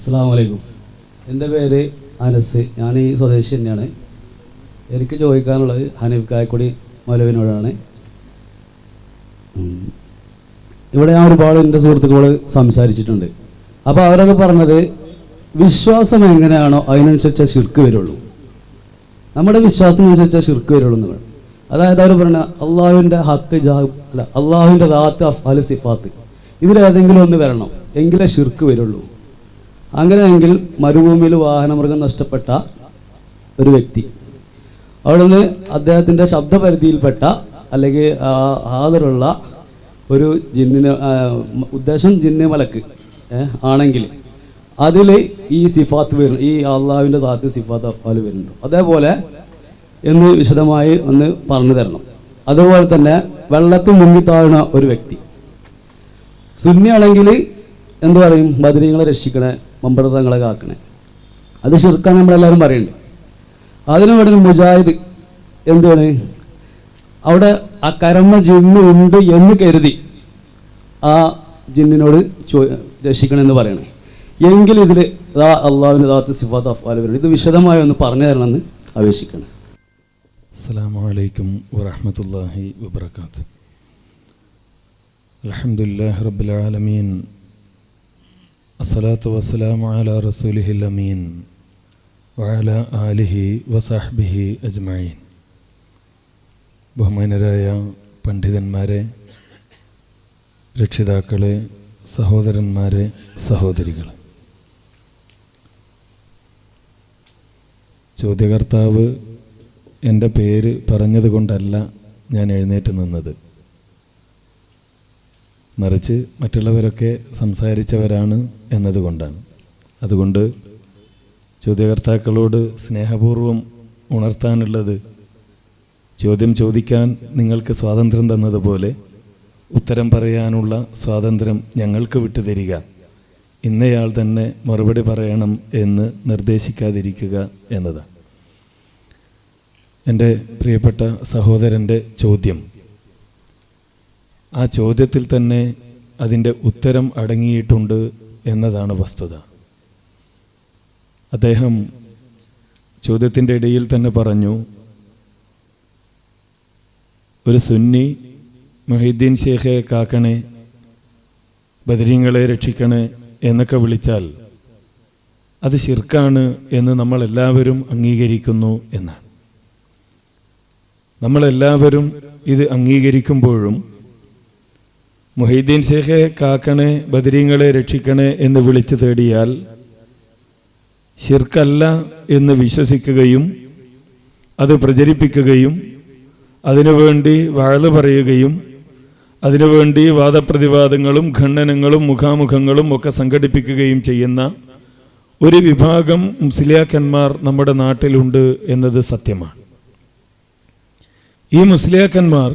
അസ്സാം വലൈക്കും എന്റെ പേര് അനസ്. ഞാൻ ഈ സ്വദേശി തന്നെയാണ്. എനിക്ക് ചോദിക്കാനുള്ളത് ഹനീഫ് കായക്കൊടി മൗലവിനോടാണ്. ഇവിടെ ഞാൻ ഒരുപാട് എന്റെ സുഹൃത്തുക്കളോട് സംസാരിച്ചിട്ടുണ്ട്. അപ്പോൾ അവരൊക്കെ പറഞ്ഞത് വിശ്വാസം എങ്ങനെയാണോ അതിനനുസരിച്ച് ശിർക്ക് വരുള്ളൂ. നമ്മുടെ വിശ്വാസത്തിനനുസരിച്ച് ശിർക്ക് വരുള്ളൂ എന്ന് അതായത് അവർ പറഞ്ഞ അള്ളാഹുവിന്റെ ഹത്ത് ജാ അല്ല അള്ളാഹുവിന്റെ ദാത്ത് അഫ്ആൽ സിഫാത്ത്. ഇതിലേതെങ്കിലും ഒന്ന് വരണം. എങ്കിലേ ശിർക്ക് വരുള്ളൂ. അങ്ങനെയെങ്കിൽ മരുഭൂമിയിൽ വാഹനമൃഗം നഷ്ടപ്പെട്ട ഒരു വ്യക്തി. അവിടുന്ന് അദ്ദേഹത്തിന്റെ ശബ്ദപരിധിയിൽപ്പെട്ട അല്ലെങ്കിൽ ഹാദറുള്ള ഒരു ജിന്നിന് ഉദ്ദേശം ജിന്ന് മലക്ക് ആണെങ്കിൽ അതിൽ ഈ സിഫാത്ത് വരും ഈ അള്ളാഹുവിന്റെ താത്ത് സിഫാത്ത് അഫാൽ വരുന്നുണ്ട്. അതേപോലെ എന്ന് വിശദമായി ഒന്ന് പറഞ്ഞു തരണം. അതുപോലെ തന്നെ വെള്ളത്തിൽ മുങ്ങിത്താഴുന്ന ഒരു വ്യക്തി. സുന്നിയാണെങ്കിൽ എന്തു പറയും? ബദരീങ്ങളെ രക്ഷിക്കണേ. മമ്പ്രതങ്ങളൊക്കെ ആക്കണേ അത് ചെറുക്കാൻ നമ്മളെല്ലാവരും പറയുന്നുണ്ട് അതിനു വേണ്ടി മുജാഹിദ് എന്താണ് അവിടെ ആ കരമ ജിന്ന് ഉണ്ട് എന്ന് കരുതി ആ ജിന്നിനോട് ചോ രക്ഷിക്കണമെന്ന് പറയണേ. എങ്കിൽ ഇതിൽ ദാ അള്ളാഹുവിന്റെ ദാത്ത് അഫ്വാൽ അഫ്വാലുവരുണ്ട് ഇത് വിശദമായി ഒന്ന് പറഞ്ഞു തരണമെന്ന് അപേക്ഷിക്കണം. അസ്സാമലൈക്കും വറഹമത്തല്ലാഹി അൽഹംദുലില്ലാഹി അലഹമുല്ലാ ആലമീൻ. അസ്സലാത്തു വസ്സലാമു അല റസൂലിഹി അമീൻ വഅല ആലിഹി വസാഹ്ബിഹി അജ്മഈൻ. ബഹുമാനരായ പണ്ഡിതന്മാരെ രക്ഷിതാക്കളെ സഹോദരന്മാരെ സഹോദരികളെ. ചോദ്യകർത്താവ് എന്റെ പേര് പറഞ്ഞതുകൊണ്ടല്ല ഞാൻ എഴുന്നേറ്റ് നിന്നത്. മറിച്ച് മറ്റുള്ളവരൊക്കെ സംസാരിച്ചവരാണ് എന്നതുകൊണ്ടാണ്. അതുകൊണ്ട് ചോദ്യകർത്താക്കളോട് സ്നേഹപൂർവം ഉണർത്താനുള്ളത് ചോദ്യം ചോദിക്കാൻ നിങ്ങൾക്ക് സ്വാതന്ത്ര്യം തന്നതുപോലെ ഉത്തരം പറയാനുള്ള സ്വാതന്ത്ര്യം ഞങ്ങൾക്ക് വിട്ടുതരിക. ഇന്നയാൾ തന്നെ മറുപടി പറയണം എന്ന് നിർദ്ദേശിക്കാതിരിക്കുക എന്നതാണ്. എന്റെ പ്രിയപ്പെട്ട സഹോദരന്റെ ചോദ്യം. ആ ചോദ്യത്തിൽ തന്നെ അതിന്റെ ഉത്തരം അടങ്ങിയിട്ടുണ്ട് എന്നതാണ് വസ്തുത. അദ്ദേഹം ചോദ്യത്തിന്റെ ഇടയിൽ തന്നെ പറഞ്ഞു ഒരു സുന്നി മൊഹീദ്ദീൻ ഷേഖെ കാക്കണേ ബദരീങ്ങളെ രക്ഷിക്കണേ എന്നൊക്കെ വിളിച്ചാൽ അത് ശിർക്കാണ് എന്ന് നമ്മളെല്ലാവരും അംഗീകരിക്കുന്നു എന്നാണ്. നമ്മളെല്ലാവരും ഇത് അംഗീകരിക്കുമ്പോഴും മൊഹീദ്ദീൻ ഷേഖെ കാക്കണേ ബദരീങ്ങളെ രക്ഷിക്കണേ എന്ന് വിളിച്ചു തേടിയാൽ ശിർക്കല്ല എന്ന് വിശ്വസിക്കുകയും അത് പ്രചരിപ്പിക്കുകയും അതിനുവേണ്ടി വാഴ് പറയുകയും അതിനുവേണ്ടി വാദപ്രതിവാദങ്ങളും ഖണ്ഡനങ്ങളും മുഖാമുഖങ്ങളും ഒക്കെ സംഘടിപ്പിക്കുകയും ചെയ്യുന്ന ഒരു വിഭാഗം മുസ്ലിയാക്കന്മാർ നമ്മുടെ നാട്ടിലുണ്ട് എന്നത് സത്യമാണ്. ഈ മുസ്ലിയാക്കന്മാർ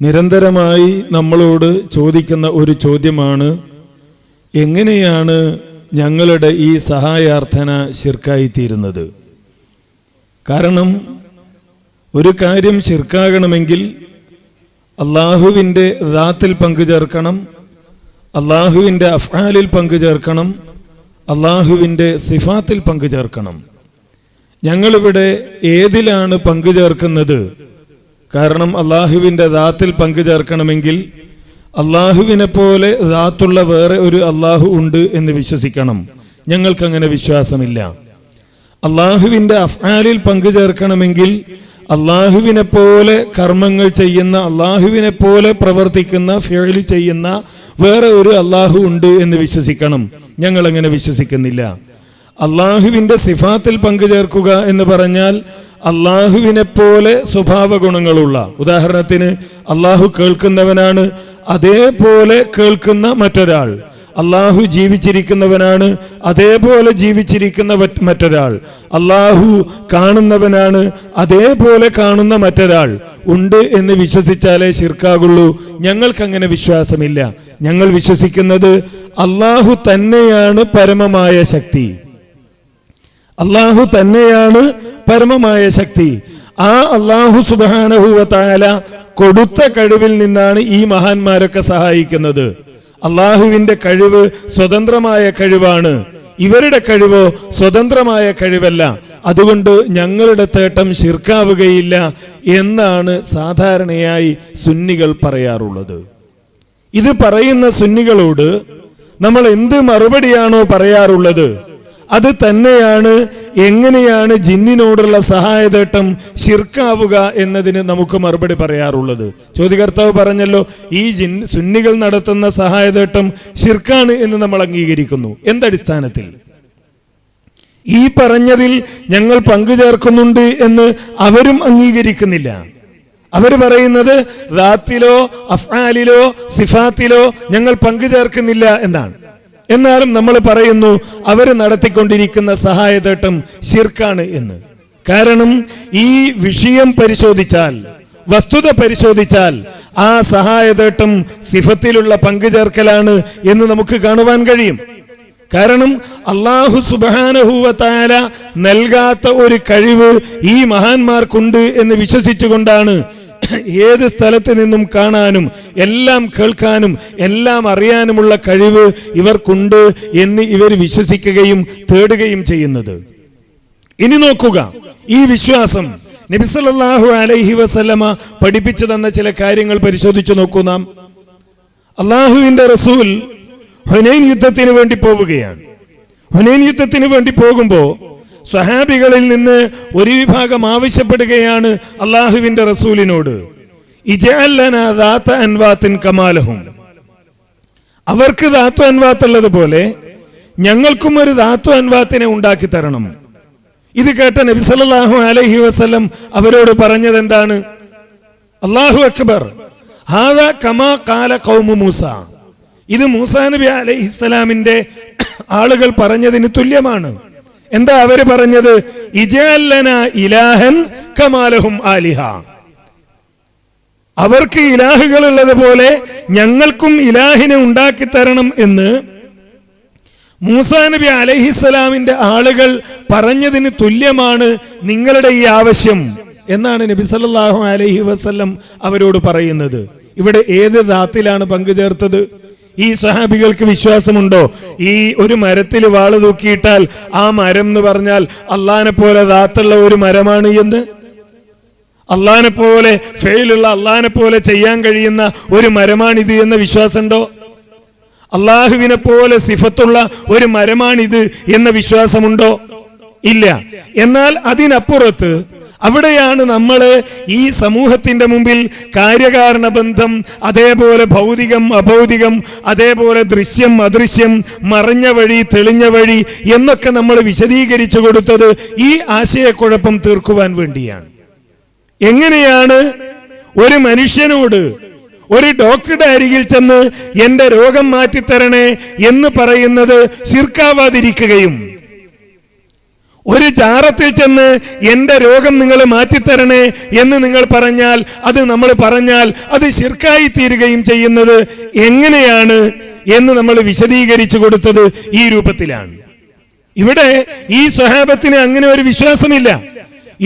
നിരന്തരമായി നമ്മളോട് ചോദിക്കുന്ന ഒരു ചോദ്യമാണ് എങ്ങനെയാണ് ഞങ്ങളുടെ ഈ സഹായാർത്ഥന ശിർക്കായിത്തീരുന്നത്? കാരണം ഒരു കാര്യം ശിർക്കാകണമെങ്കിൽ അള്ളാഹുവിന്റെ ദാത്തിൽ പങ്കുചേർക്കണം അള്ളാഹുവിന്റെ അഫ്ആലിൽ പങ്കുചേർക്കണം അള്ളാഹുവിന്റെ സിഫാത്തിൽ പങ്കുചേർക്കണം ഞങ്ങളിവിടെ ഏതിലാണ് പങ്കുചേർക്കുന്നത് കാരണം അള്ളാഹുവിന്റെ ദാത്തിൽ പങ്കു ചേർക്കണമെങ്കിൽ അള്ളാഹുവിനെ പോലെ ദാത്തുള്ള വേറെ ഒരു അള്ളാഹു ഉണ്ട് എന്ന് വിശ്വസിക്കണം. ഞങ്ങൾക്കങ്ങനെ വിശ്വാസമില്ല. അള്ളാഹുവിന്റെ അഫ്ആലിൽ പങ്കുചേർക്കണമെങ്കിൽ അള്ളാഹുവിനെ പോലെ കർമ്മങ്ങൾ ചെയ്യുന്ന അള്ളാഹുവിനെ പോലെ പ്രവർത്തിക്കുന്ന ഫേളി ചെയ്യുന്ന വേറെ ഒരു അള്ളാഹു ഉണ്ട് എന്ന് വിശ്വസിക്കണം. ഞങ്ങൾ അങ്ങനെ വിശ്വസിക്കുന്നില്ല. അള്ളാഹുവിന്റെ സിഫാത്തിൽ പങ്കു ചേർക്കുക എന്ന് പറഞ്ഞാൽ അള്ളാഹുവിനെ പോലെ സ്വഭാവ ഗുണങ്ങളുള്ള ഉദാഹരണത്തിന് അള്ളാഹു കേൾക്കുന്നവനാണ് അതേപോലെ കേൾക്കുന്ന മറ്റൊരാൾ. അള്ളാഹു ജീവിച്ചിരിക്കുന്നവനാണ് അതേപോലെ ജീവിച്ചിരിക്കുന്ന മറ്റൊരാൾ. അള്ളാഹു കാണുന്നവനാണ് അതേപോലെ കാണുന്ന മറ്റൊരാൾ. ഉണ്ട് എന്ന് വിശ്വസിച്ചാലേ ശിർക്കാകുള്ളൂ. ഞങ്ങൾക്കങ്ങനെ വിശ്വാസമില്ല. ഞങ്ങൾ വിശ്വസിക്കുന്നത് അള്ളാഹു തന്നെയാണ് പരമമായ ശക്തി. അള്ളാഹു തന്നെയാണ് പരമമായ ശക്തി. ആ അള്ളാഹു സുബാനഹുല കൊടുത്ത കഴിവിൽ നിന്നാണ് ഈ മഹാന്മാരൊക്കെ സഹായിക്കുന്നത്. അള്ളാഹുവിന്റെ കഴിവ് സ്വതന്ത്രമായ കഴിവാണ്. ഇവരുടെ കഴിവോ സ്വതന്ത്രമായ കഴിവല്ല. അതുകൊണ്ട് ഞങ്ങളുടെ തേട്ടം ശിർക്കാവുകയില്ല എന്നാണ് സാധാരണയായി സുന്നികൾ പറയാറുള്ളത്. ഇത് പറയുന്ന സുന്നികളോട് നമ്മൾ എന്ത് മറുപടിയാണോ പറയാറുള്ളത്? അത് തന്നെയാണ് എങ്ങനെയാണ് ജിന്നിനോടുള്ള സഹായതേട്ടം ശിർക്കാവുക എന്നതിന് നമുക്ക് മറുപടി പറയാറുള്ളത്. ചോദ്യകർത്താവ് പറഞ്ഞല്ലോ ഈ ജിൻ സുന്നികൾ നടത്തുന്ന സഹായതേട്ടം ശിർക്കാണ് എന്ന് നമ്മൾ അംഗീകരിക്കുന്നു. എന്തടിസ്ഥാനത്തിൽ ഈ പറഞ്ഞതിൽ ഞങ്ങൾ പങ്കുചേർക്കുന്നുണ്ട് എന്ന് അവരും അംഗീകരിക്കുന്നില്ല. അവർ പറയുന്നത് റാത്തിലോ അഫ്ആലിലോ സിഫാത്തിലോ ഞങ്ങൾ പങ്കുചേർക്കുന്നില്ല എന്നാണ്. എന്നാലും നമ്മൾ പറയുന്നു അവർ നടത്തിക്കൊണ്ടിരിക്കുന്ന സഹായതേട്ടം ശിർക്കാണ് എന്ന്. കാരണം ഈ വിഷയം പരിശോധിച്ചാൽ വസ്തുത പരിശോധിച്ചാൽ ആ സഹായതേട്ടം സിഫത്തിലുള്ള പങ്കുചേർക്കലാണ് എന്ന് നമുക്ക് കാണുവാൻ കഴിയും. കാരണം അള്ളാഹു സുബാനഹൂവത്താല നൽകാത്ത ഒരു കഴിവ് ഈ മഹാന്മാർക്കുണ്ട് എന്ന് വിശ്വസിച്ചുകൊണ്ടാണ് ഏത് സ്ഥലത്ത് നിന്നും കാണാനും എല്ലാം കേൾക്കാനും എല്ലാം അറിയാനുമുള്ള കഴിവ് ഇവർക്കുണ്ട് എന്ന് ഇവർ വിശ്വസിക്കുകയും തേടുകയും ചെയ്യുന്നത്. ഇനി നോക്കുക ഈ വിശ്വാസം നബിസല്ലാഹു അലൈഹി വസല്ലമ പഠിപ്പിച്ചു തന്ന ചില കാര്യങ്ങൾ പരിശോധിച്ചു നോക്കൂ നാം. അള്ളാഹുവിന്റെ റസൂൽ ഹുനൈൻ യുദ്ധത്തിന് വേണ്ടി പോവുകയാണ്. ഹുനൈൻ യുദ്ധത്തിന് വേണ്ടി പോകുമ്പോൾ സ്വഹാബികളിൽ നിന്ന് ഒരു വിഭാഗം ആവശ്യപ്പെടുകയാണ് അള്ളാഹുവിന്റെ റസൂലിനോട്. കമാലഹും. അവർക്ക് ധാത്തു അൻവാത്ത് ഉള്ളതുപോലെ ഞങ്ങൾക്കും ഒരു ധാത്തു അൻവാത്തിനെ ഉണ്ടാക്കി തരണം. ഇത് കേട്ട നബി സല്ലല്ലാഹു അലൈഹി വസല്ലം അവരോട് പറഞ്ഞത് എന്താണ്? അള്ളാഹു അക്ബർ ഹാദ കമാ കാല കൗമു മൂസ. ഇത് മൂസാ നബി അലൈഹിസ്സലാമിന്റെ ആളുകൾ പറഞ്ഞതിന് തുല്യമാണ്. എന്താ അവർ പറഞ്ഞത്? ഇലാഹൻ കമാലഹും ആലിഹ. അവർക്ക് ഇലാഹുകൾ ഉള്ളത് പോലെ ഞങ്ങൾക്കും ഇലാഹിനെ ഉണ്ടാക്കി തരണം എന്ന് മൂസാ നബി അലഹിസ്സലാമിന്റെ ആളുകൾ പറഞ്ഞതിന് തുല്യമാണ് നിങ്ങളുടെ ഈ ആവശ്യം എന്നാണ് നബി സല്ലല്ലാഹു അലഹി വസ്ല്ലം അവരോട് പറയുന്നത്. ഇവിടെ ഏത് ദാത്തിലാണ് പങ്കുചേർത്തത് ഈ സഹാബികൾക്ക് വിശ്വാസമുണ്ടോ? ഈ ഒരു മരത്തിൽ വാൾ തൂക്കിയിട്ടാൽ ആ മരം എന്ന് പറഞ്ഞാൽ അള്ളാനെ പോലെ ദാത്തുള്ള ഒരു മരമാണ് എന്ന്? അള്ളാനെ പോലെ ഫെയിലുള്ള അള്ളാനെ പോലെ ചെയ്യാൻ കഴിയുന്ന ഒരു മരമാണിത് എന്ന വിശ്വാസമുണ്ടോ? അള്ളാഹുവിനെ പോലെ സിഫത്തുള്ള ഒരു മരമാണിത് എന്ന വിശ്വാസമുണ്ടോ? ഇല്ല. എന്നാൽ അതിനപ്പുറത്ത് അവിടെയാണ് നമ്മൾ ഈ സമൂഹത്തിന്റെ മുമ്പിൽ കാര്യകാരണ ബന്ധം അതേപോലെ ഭൗതികം അഭൗതികം അതേപോലെ ദൃശ്യം അദൃശ്യം മറഞ്ഞ വഴി തെളിഞ്ഞ വഴി എന്നൊക്കെ നമ്മൾ വിശദീകരിച്ചു കൊടുത്തത് ഈ ആശയക്കുഴപ്പം തീർക്കുവാൻ വേണ്ടിയാണ്. എങ്ങനെയാണ് ഒരു മനുഷ്യനോട് ഒരു ഡോക്ടറുടെ അരികിൽ ചെന്ന് എന്റെ രോഗം മാറ്റിത്തരണേ എന്ന് പറയുന്നത് ശിർക്കാവാതിരിക്കുകയും ഒരു ജാറത്തിൽ ചെന്ന് എന്റെ രോഗം നിങ്ങൾ മാറ്റിത്തരണേ എന്ന് നിങ്ങൾ പറഞ്ഞാൽ അത് നമ്മൾ പറഞ്ഞാൽ അത് ശിർക്കായി തീരുകയും ചെയ്യുന്നത് എങ്ങനെയാണ് എന്ന് നമ്മൾ വിശദീകരിച്ചു കൊടുത്തത് ഈ രൂപത്തിലാണ്. ഇവിടെ ഈ സ്വഹാബത്തിന് അങ്ങനെ ഒരു വിശ്വാസമില്ല.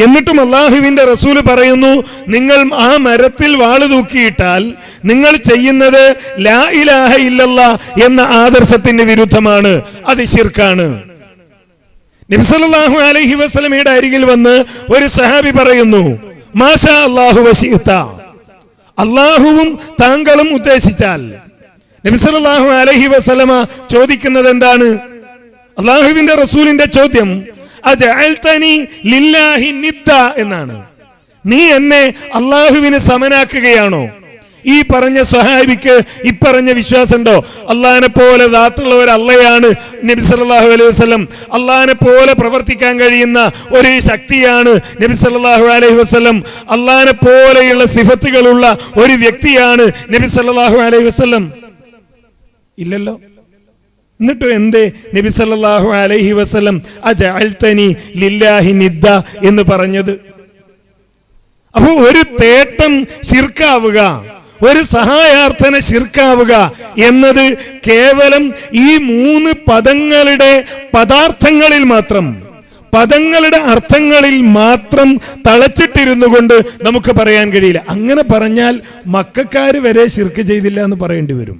എന്നിട്ടും അള്ളാഹുവിന്റെ റസൂൽ പറയുന്നു നിങ്ങൾ ആ മരത്തിൽ വാൾ തൂക്കിയിട്ടാൽ നിങ്ങൾ ചെയ്യുന്നത് ലാ ഇലാഹ ഇല്ലല്ല എന്ന ആദർശത്തിന് വിരുദ്ധമാണ് അത് ശിർക്കാണ്. നബിസല്ലാഹു അലഹി വസ്ലമയുടെ അരികിൽ വന്ന് ഒരു സഹാബി പറയുന്നു മാഷാ അള്ളാഹു വശീത്ത അള്ളാഹുവും താങ്കളും ഉദ്ദേശിച്ചാൽ നബിസല്ലാഹു അലഹി വസ്ലമ ചോദിക്കുന്നത് എന്താണ്? അള്ളാഹുവിന്റെ റസൂലിന്റെ ചോദ്യം എന്നാണ്. നീ എന്നെ അള്ളാഹുവിന് സമനാക്കുകയാണോ? ഈ പറഞ്ഞ ഈ ഇപ്പറഞ്ഞ വിശ്വാസമുണ്ടോ? അള്ളഹാനെ പോലെ ദാത്തുള്ള ഒരു അള്ളയാണ് നബി സല്ലല്ലാഹു അലൈഹി വസ്ലം അള്ളഹാനെ പോലെ പ്രവർത്തിക്കാൻ കഴിയുന്ന ഒരു ശക്തിയാണ് നബി സല്ലല്ലാഹു അലൈഹി വസ്ലം അള്ളഹാനെ പോലെയുള്ള സിഫത്തുകളുള്ള ഒരു വ്യക്തിയാണ് നബി സല്ലല്ലാഹു അലൈഹി വസ്ലം ഇല്ലല്ലോ? എന്നിട്ട് എന്തേ? നബി സല്ലാഹു അലൈഹി വസല്ലം അജഅൽതനി ലില്ലാഹി നിദ്ദ എന്ന് പറഞ്ഞത്. അപ്പോൾ ഒരു തേട്ടം ശിർക്കാവുക. ഒരു സഹായാർത്ഥന ശിർക്കാവുക എന്നത് കേവലം ഈ മൂന്ന് പദങ്ങളുടെ പദാർത്ഥങ്ങളിൽ മാത്രം പദങ്ങളുടെ അർത്ഥങ്ങളിൽ മാത്രം തളച്ചിട്ടിരുന്നു കൊണ്ട് നമുക്ക് പറയാൻ കഴിയില്ല. അങ്ങനെ പറഞ്ഞാൽ മക്കാര് വരെ ശിർക്ക് ചെയ്തില്ല എന്ന് പറയേണ്ടി വരും.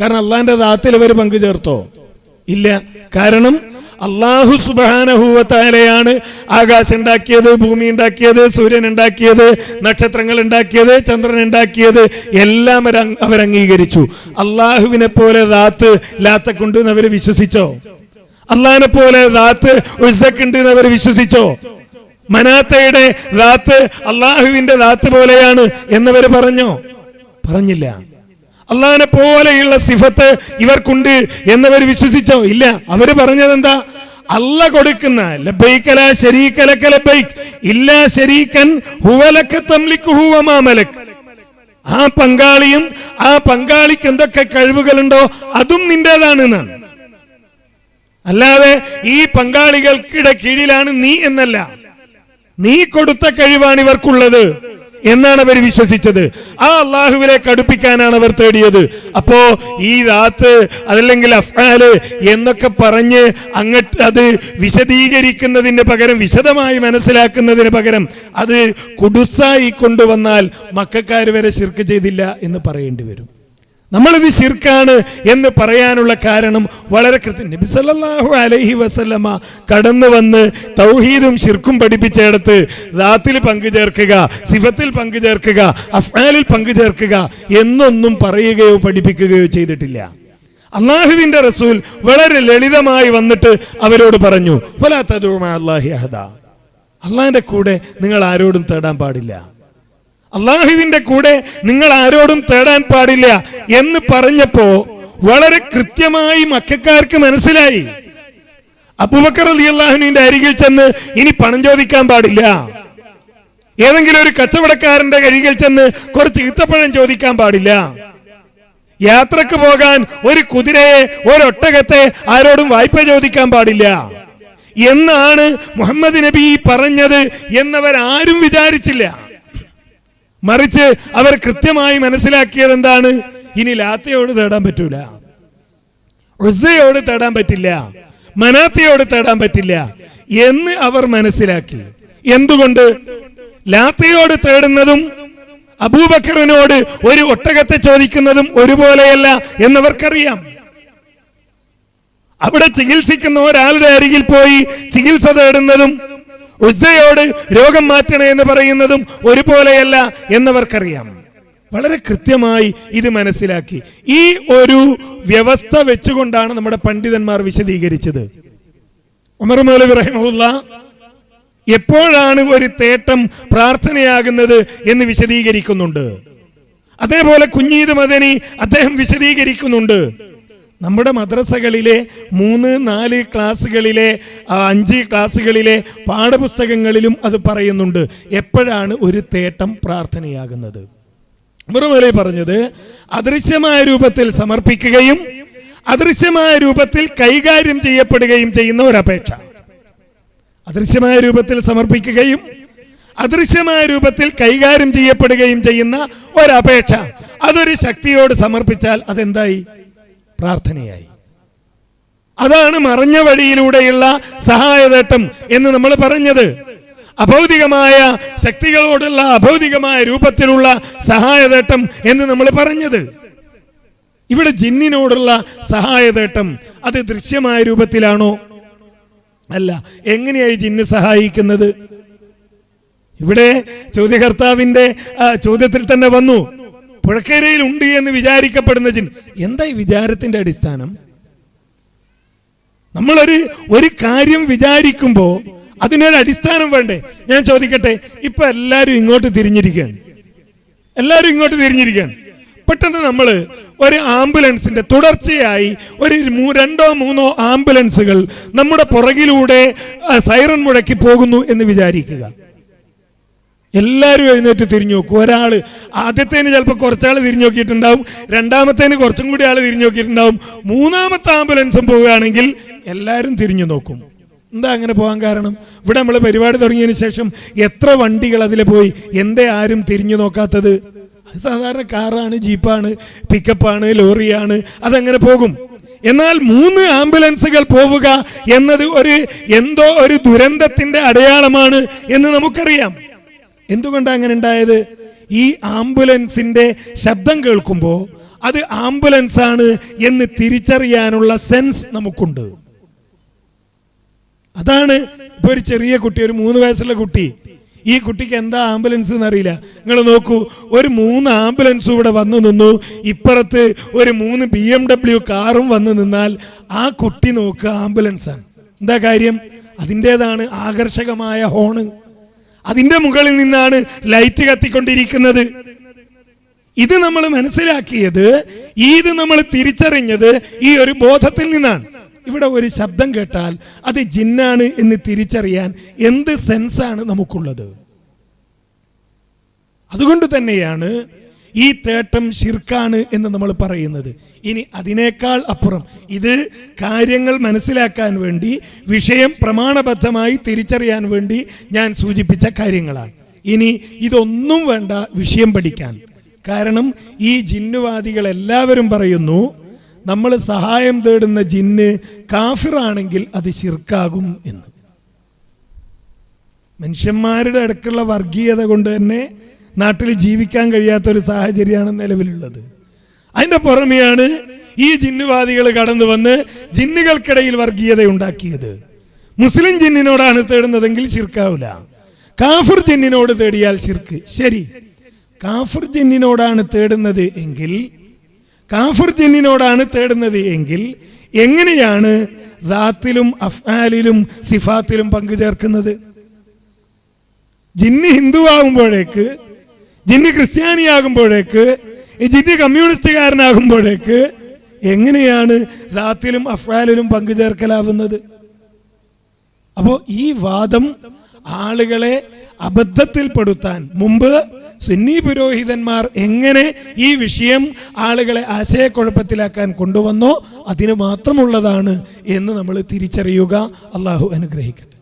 കാരണം അള്ളാന്റെ ദാത്തിൽ അവർ പങ്കു ചേർത്തോ? ഇല്ല. കാരണം അള്ളാഹു സുബാനഹൂവത്താലയാണ് ആകാശം ഉണ്ടാക്കിയത് ഭൂമി ഉണ്ടാക്കിയത് സൂര്യൻ ഉണ്ടാക്കിയത് നക്ഷത്രങ്ങൾ ഉണ്ടാക്കിയത് ചന്ദ്രൻ ഉണ്ടാക്കിയത് എല്ലാം അവർ- അംഗീകരിച്ചു അള്ളാഹുവിനെ പോലെ ദാത്ത് ലാത്തക്കുണ്ട് എന്ന് അവർ വിശ്വസിച്ചോ? അള്ളാഹിനെ പോലെ ദാത്ത് ഉസക്കുണ്ട് അവർ വിശ്വസിച്ചോ? മനാത്തയുടെ ദാത്ത് അള്ളാഹുവിന്റെ ദാത്ത് പോലെയാണ് എന്നവർ പറഞ്ഞോ? പറഞ്ഞില്ല. അള്ളാഹിനെ പോലെയുള്ള സിഫത്ത് ഇവർക്കുണ്ട് എന്നവർ വിശ്വസിച്ചോ? ഇല്ല. അവർ പറഞ്ഞത് എന്താ അല്ല കൊടുക്കുന്ന ആ പങ്കാളിയും ആ പങ്കാളിക്ക് എന്തൊക്കെ കഴിവുകളുണ്ടോ അതും നിന്റേതാണ് അല്ലാതെ ഈ പങ്കാളികൾക്കിടെ കീഴിലാണ് നീ എന്നല്ല. നീ കൊടുത്ത കഴിവാണ് ഇവർക്കുള്ളത്. എന്നാണ് അവർ വിശ്വസിച്ചത്. ആ അള്ളാഹുവിലേക്ക് അടുപ്പിക്കാനാണ് അവർ തേടിയത്. അപ്പോ ഈ രാത്ത് അതല്ലെങ്കിൽ അഫ്ആൽ എന്നൊക്കെ പറഞ്ഞ് അങ്ങട്ട് അത് വിശദീകരിക്കുന്നതിന് പകരം വിശദമായി മനസ്സിലാക്കുന്നതിന് പകരം അത് കുടുസായി കൊണ്ടുവന്നാൽ മക്കാർ വരെ ശിർക്ക് ചെയ്തില്ല എന്ന് പറയേണ്ടി വരും. നമ്മളിത് ശിർക്കാണ് എന്ന് പറയാനുള്ള കാരണം വളരെ കൃത്യം. നബി സല്ലാഹു അലൈഹി വസല്ലമ കടന്നു വന്ന് തൗഹീദും ശിർക്കും പഠിപ്പിച്ചെടുത്ത് ദാത്തിൽ പങ്കു ചേർക്കുക സിഫത്തിൽ പങ്കു ചേർക്കുക അഫ്ആലിൽ പങ്കു ചേർക്കുക എന്നൊന്നും പറയുകയോ പഠിപ്പിക്കുകയോ ചെയ്തിട്ടില്ല. അള്ളാഹുവിന്റെ റസൂൽ വളരെ ലളിതമായി വന്നിട്ട് അവരോട് പറഞ്ഞു "വലാ തദ്ഉ അല്ലാഹി അഹദ." അള്ളാഹിന്റെ കൂടെ നിങ്ങൾ ആരോടും തേടാൻ പാടില്ല. അള്ളാഹുവിന്റെ കൂടെ നിങ്ങൾ ആരോടും തേടാൻ പാടില്ല എന്ന് പറഞ്ഞപ്പോ വളരെ കൃത്യമായി മക്കാർക്ക് മനസ്സിലായി. അബൂബക്കർ അലി അള്ളാഹുവിന്റെ അരികിൽ ചെന്ന് ഇനി പണം ചോദിക്കാൻ പാടില്ല. ഏതെങ്കിലും ഒരു കച്ചവടക്കാരന്റെ അരികിൽ ചെന്ന് കുറച്ച് ഈത്തപ്പഴം ചോദിക്കാൻ പാടില്ല. യാത്രയ്ക്ക് പോകാൻ ഒരു കുതിരയെ ഒരൊട്ടകത്തെ ആരോടും വായ്പ ചോദിക്കാൻ പാടില്ല. എന്നാണ് മുഹമ്മദ് നബി പറഞ്ഞത് എന്നവരാരും വിചാരിച്ചില്ല. മറിച്ച് അവർ കൃത്യമായി മനസ്സിലാക്കിയത് എന്താണ്? ഇനി ലാത്തയോട് തേടാൻ പറ്റൂല. ഉസയോട് തേടാൻ പറ്റില്ല. മനാത്തയോട് തേടാൻ പറ്റില്ല. എന്ന് അവർ മനസ്സിലാക്കി. എന്തുകൊണ്ട്? ലാത്തയോട് തേടുന്നതും അബൂബക്കറിനോട് ഒരു ഒട്ടകത്തെ ചോദിക്കുന്നതും ഒരുപോലെയല്ല എന്നവർക്കറിയാം. അവിടെ ചികിത്സിക്കുന്ന ഒരാളുടെ അരികിൽ പോയി ചികിത്സ തേടുന്നതും ഉജ്ജയോട് രോഗം മാറ്റണേ എന്ന് പറയുന്നതും ഒരുപോലെയല്ല എന്നവർക്കറിയാം. വളരെ കൃത്യമായി ഇത് മനസ്സിലാക്കി. ഈ ഒരു വ്യവസ്ഥ വെച്ചുകൊണ്ടാണ് നമ്മുടെ പണ്ഡിതന്മാർ വിശദീകരിച്ചത്. ഉമർ മൗലവി എപ്പോഴാണ് ഒരു തേട്ടം പ്രാർത്ഥനയാകുന്നത് എന്ന് വിശദീകരിക്കുന്നുണ്ട്. അതേപോലെ കുഞ്ഞീത് മദനി അദ്ദേഹം വിശദീകരിക്കുന്നുണ്ട്. നമ്മുടെ മദ്രസകളിലെ മൂന്ന് നാല് ക്ലാസ്സുകളിലെ അഞ്ച് ക്ലാസ്സുകളിലെ പാഠപുസ്തകങ്ങളിലും അത് പറയുന്നുണ്ട്. എപ്പോഴാണ് ഒരു തേട്ടം പ്രാർത്ഥനയാകുന്നത്? മുറുമലി പറഞ്ഞത് അദൃശ്യമായ രൂപത്തിൽ സമർപ്പിക്കുകയും അദൃശ്യമായ രൂപത്തിൽ കൈകാര്യം ചെയ്യപ്പെടുകയും ചെയ്യുന്ന ഒരപേക്ഷ. അദൃശ്യമായ രൂപത്തിൽ സമർപ്പിക്കുകയും അദൃശ്യമായ രൂപത്തിൽ കൈകാര്യം ചെയ്യപ്പെടുകയും ചെയ്യുന്ന ഒരപേക്ഷ. അതൊരു ശക്തിയോട് സമർപ്പിച്ചാൽ അതെന്തായി? പ്രാർത്ഥനയായി. അതാണ് മറഞ്ഞ വഴിയിലൂടെയുള്ള സഹായതേട്ടം എന്ന് നമ്മൾ പറഞ്ഞത്. അഭൗതികമായ ശക്തികളോടുള്ള അഭൗതികമായ രൂപത്തിലുള്ള സഹായതേട്ടം എന്ന് നമ്മൾ പറഞ്ഞത്. ഇവിടെ ജിന്നിനോടുള്ള സഹായതേട്ടം അത് ദൃശ്യമായ രൂപത്തിലാണോ? അല്ല എങ്ങനെയായി ജിന്ന് സഹായിക്കുന്നത്? ഇവിടെ ചോദ്യകർത്താവിന്റെ ചോദ്യത്തിൽ തന്നെ വന്നു. പുഴക്കരയിൽ ഉണ്ട് എന്ന് വിചാരിക്കപ്പെടുന്ന ചിന് എന്താ ഈ വിചാരത്തിന്റെ അടിസ്ഥാനം? നമ്മളൊരു ഒരു കാര്യം വിചാരിക്കുമ്പോ അതിനൊരു അടിസ്ഥാനം വേണ്ടേ? ഞാൻ ചോദിക്കട്ടെ ഇപ്പൊ എല്ലാരും ഇങ്ങോട്ട് തിരിഞ്ഞിരിക്കുകയാണ്. എല്ലാരും ഇങ്ങോട്ട് തിരിഞ്ഞിരിക്കുകയാണ്. പെട്ടെന്ന് നമ്മൾ ഒരു ആംബുലൻസിന്റെ തുടർച്ചയായി ഒരു രണ്ടോ മൂന്നോ ആംബുലൻസുകൾ നമ്മുടെ പുറകിലൂടെ സൈറൺ മുഴക്കി പോകുന്നു എന്ന് വിചാരിക്കുക. എല്ലാവരും എഴുന്നേറ്റ് തിരിഞ്ഞു നോക്കും. ഒരാൾ ആദ്യത്തേന് ചിലപ്പോൾ കുറച്ചാൾ തിരിഞ്ഞു നോക്കിയിട്ടുണ്ടാവും. രണ്ടാമത്തേന് കുറച്ചും കൂടി ആൾ തിരിഞ്ഞു നോക്കിയിട്ടുണ്ടാവും. മൂന്നാമത്തെ ആംബുലൻസും പോവുകയാണെങ്കിൽ എല്ലാവരും തിരിഞ്ഞു നോക്കും. എന്താ അങ്ങനെ പോകാൻ കാരണം? ഇവിടെ നമ്മൾ പരിപാടി തുടങ്ങിയതിന് ശേഷം എത്ര വണ്ടികൾ അതിൽ പോയി? എന്തേ ആരും തിരിഞ്ഞു നോക്കാത്തത്? സാധാരണ കാറാണ് ജീപ്പാണ് പിക്കപ്പാണ് ലോറിയാണ് അതങ്ങനെ പോകും. എന്നാൽ മൂന്ന് ആംബുലൻസുകൾ പോവുക എന്നത് ഒരു എന്തോ ഒരു ദുരന്തത്തിന്റെ അടയാളമാണ് എന്ന് നമുക്കറിയാം. എന്തുകൊണ്ടാണ് അങ്ങനെ ഉണ്ടായത്? ഈ ആംബുലൻസിന്റെ ശബ്ദം കേൾക്കുമ്പോൾ അത് ആംബുലൻസ് ആണ് എന്ന് തിരിച്ചറിയാനുള്ള സെൻസ് നമുക്കുണ്ട്. അതാണ് ഇപ്പൊ ഒരു ചെറിയ കുട്ടി ഒരു മൂന്ന് വയസ്സുള്ള കുട്ടി. ഈ കുട്ടിക്ക് എന്താ ആംബുലൻസ് എന്നറിയില്ല. നിങ്ങൾ നോക്കൂ ഒരു മൂന്ന് ആംബുലൻസും ഇവിടെ വന്നു നിന്നു. ഇപ്പുറത്ത് ഒരു മൂന്ന് ബി എം ഡബ്ല്യു കാറും വന്നു നിന്നാൽ ആ കുട്ടി നോക്കുക ആംബുലൻസ് ആണ് എന്താ കാര്യം? അതിന്റെതാണ് ആകർഷകമായ ഹോണ്. അതിന്റെ മുകളിൽ നിന്നാണ് ലൈറ്റ് കത്തിക്കൊണ്ടിരിക്കുന്നത്. ഇത് നമ്മൾ മനസ്സിലാക്കിയത് ഇത് നമ്മൾ തിരിച്ചറിഞ്ഞത് ഈ ഒരു ബോധത്തിൽ നിന്നാണ്. ഇവിടെ ഒരു ശബ്ദം കേട്ടാൽ അത് ജിന്നാണ് എന്ന് തിരിച്ചറിയാൻ എന്ത് സെൻസാണ് നമുക്കുള്ളത്? അതുകൊണ്ട് തന്നെയാണ് ഈ തേട്ടം ശിർക്കാണ് എന്ന് നമ്മൾ പറയുന്നത്. ഇനി അതിനേക്കാൾ അപ്പുറം ഇത് കാര്യങ്ങൾ മനസ്സിലാക്കാൻ വേണ്ടി വിഷയം പ്രമാണബദ്ധമായി തിരിച്ചറിയാൻ വേണ്ടി ഞാൻ സൂചിപ്പിച്ച കാര്യങ്ങളാണ്. ഇനി ഇതൊന്നും വേണ്ട വിഷയം പഠിക്കാൻ. കാരണം ഈ ജിന്നുവാദികൾ എല്ലാവരും പറയുന്നു നമ്മൾ സഹായം തേടുന്ന ജിന്ന് കാഫിറാണെങ്കിൽ അത് ശിർക്കാകും എന്ന്. മനുഷ്യന്മാരുടെ അടുക്കുള്ള വർഗീയത കൊണ്ട് തന്നെ നാട്ടിൽ ജീവിക്കാൻ കഴിയാത്ത ഒരു സാഹചര്യമാണ് നിലവിലുള്ളത്. അതിന്റെ പുറമെയാണ് ഈ ജിന്നുവാദികൾ കടന്നു വന്ന് ജിന്നുകൾക്കിടയിൽ വർഗീയത ഉണ്ടാക്കിയത്. മുസ്ലിം ജിന്നിനോടാണ് തേടുന്നതെങ്കിൽ ശിർക്കാവില്ല കാഫിർ ജിന്നിനോട് തേടിയാൽ ശിർക്ക്. ശരി. കാഫിർ ജിന്നിനോടാണ് തേടുന്നത് എങ്കിൽ കാഫിർ ജിന്നിനോടാണ് തേടുന്നത് എങ്കിൽ എങ്ങനെയാണ് ദാത്തിലും അഫ്ആലിലും സിഫാത്തിലും പങ്കുചേർക്കുന്നത്? ജിന്ന് ഹിന്ദുവാകുമ്പോഴേക്ക് ജിന്ന് ക്രിസ്ത്യാനിയാകുമ്പോഴേക്ക് ഈ ജിന്ന് കമ്മ്യൂണിസ്റ്റുകാരനാകുമ്പോഴേക്ക് എങ്ങനെയാണ് റാത്തിലും അഫ്ആലിലും പങ്കുചേർക്കലാവുന്നത്? അപ്പോൾ ഈ വാദം ആളുകളെ അബദ്ധത്തിൽപ്പെടുത്താൻ മുമ്പ് സുന്നി പുരോഹിതന്മാർ എങ്ങനെ ഈ വിഷയം ആളുകളെ ആശയക്കുഴപ്പത്തിലാക്കാൻ കൊണ്ടുവന്നോ അതിന് മാത്രമുള്ളതാണ് എന്ന് നമ്മൾ തിരിച്ചറിയുക. അള്ളാഹു അനുഗ്രഹിക്കട്ടെ.